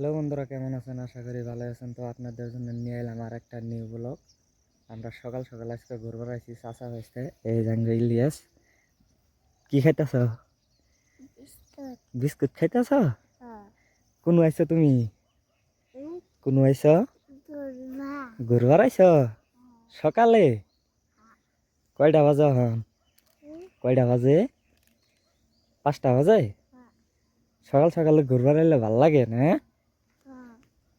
Hello বন্ধুরা কেমন আছেন? আশা করি ভালো আছেন। তো আপনাদের জন্য নিয়ে এলাম আর একটা নিউ ব্লগ আমরা সকাল সকাল আজকে ঘুরবার আইছি চাষা হয়েছে এই জাঙ্গে ইলিয়াস। কি খাইতেছ? বিস্কুট। খাইতেছ? হ্যাঁ। কোন আইছো তুমি? কোন আইছ? ঘুরবার আইছ? সকালে? কয়টা বাজে হন কয়টা বাজে? পাঁচটা বাজে? সকাল সকালে ঘুরবার আইলে ভালো লাগে না? হ্যাঁ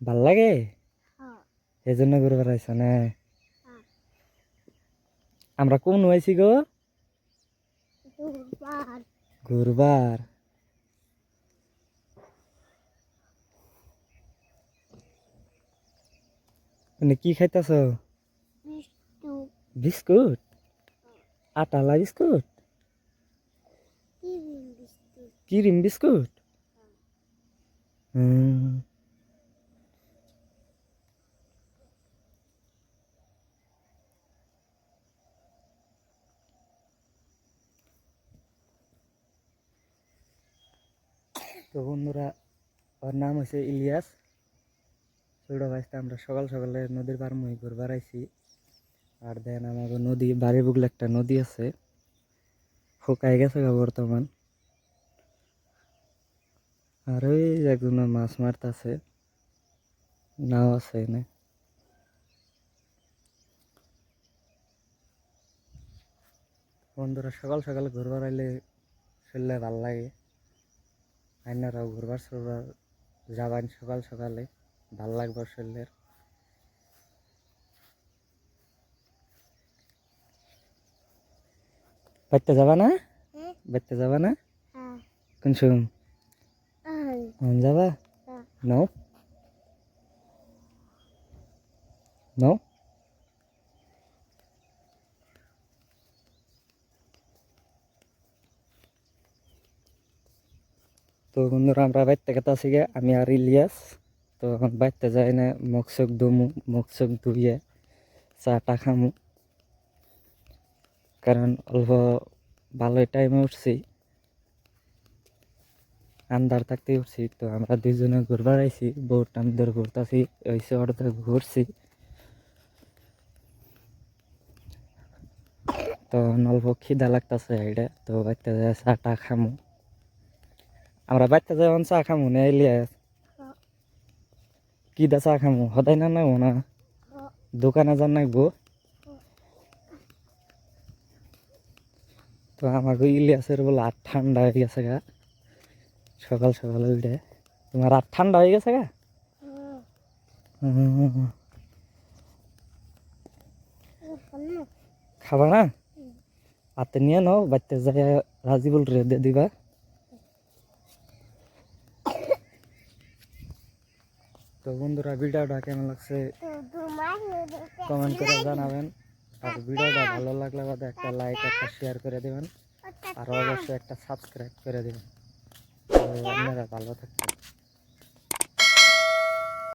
ভালো লাগে এই জন্য ঘুরবার আইছ না আমরা কোন হয়েছি গো? ঘুরবার মানে কি খাইতেছ? বিস্কুট। আটালা বিস্কুট? Cream biscuit. হুম তো বন্ধুরা, ওর নাম হচ্ছে ইলিয়াস। ছোটো ভাইসটা আমরা সকাল সকালে নদীর পার মুই ঘুরবার আইছি আর দেন আমাকে নদী বাড়ি বুকলে একটা নদী আছে। শুকাই গেছে গা বর্তমান। আর ওই একজন মাছ মারতাছে। নাও আছে এনে। বন্ধুরা, সকাল সকাল ঘুরবার আইলে শরীরে ভালো লাগে। আইনারাও ঘুরবার সরবার যাবান সকাল সকালে ভালো লাগবার শরীরের। বাইতে যাবা না? বাড়তে বাইতে যাবা না? হ্যাঁ। কোন হ্যাঁ যাবা? হ্যাঁ। তো বন্ধুরা, আমরা বাইর থেকে আসি গে আমি আর ইলিয়াস। তো এখন বাইরতে যাই না, মুখ চোখ ধুমু, মুখ চোখ ধুইয়ে চাটা খামু। কারণ অল্প ভালোই টাইমে উঠছি। আন্দার থাকতে উঠছি। তো আমরা দুইজনে ঘুরবার আইছি বহুত টাইম ধরে ঘুরতাছি, ওইসে অর্ধেক ঘুরছি। তো অল্প খিদা লাগতাছে এটা তো যায় চাটা খামু। আমরা বাচ্চা যায় চা খামু না এলিয়াস কি দা চা খামু? সদায় না নাও না? দোকানে যান নাকবো? তো আমাকে ইলিয়াসের বলে আর ঠান্ডা হয়ে গেছে গা। সকাল সকাল উঠে। তোমার আর ঠান্ডা হয়ে গেছে গা। খাবা না? হাতে নিয়ে নাও বাচ্চা যায় রাজিবুল রে দিবা। তো বন্ধুরা, ভিডিওটা কেমন লাগছে? কমেন্ট করে জানাবেন। আর ভিডিওটা ভালো লাগলে বাদে একটা লাইক একটা শেয়ার করে দেবেন। আর অবশ্যই একটা সাবস্ক্রাইব করে দেবেন। আপনারা ভালো থাকবেন।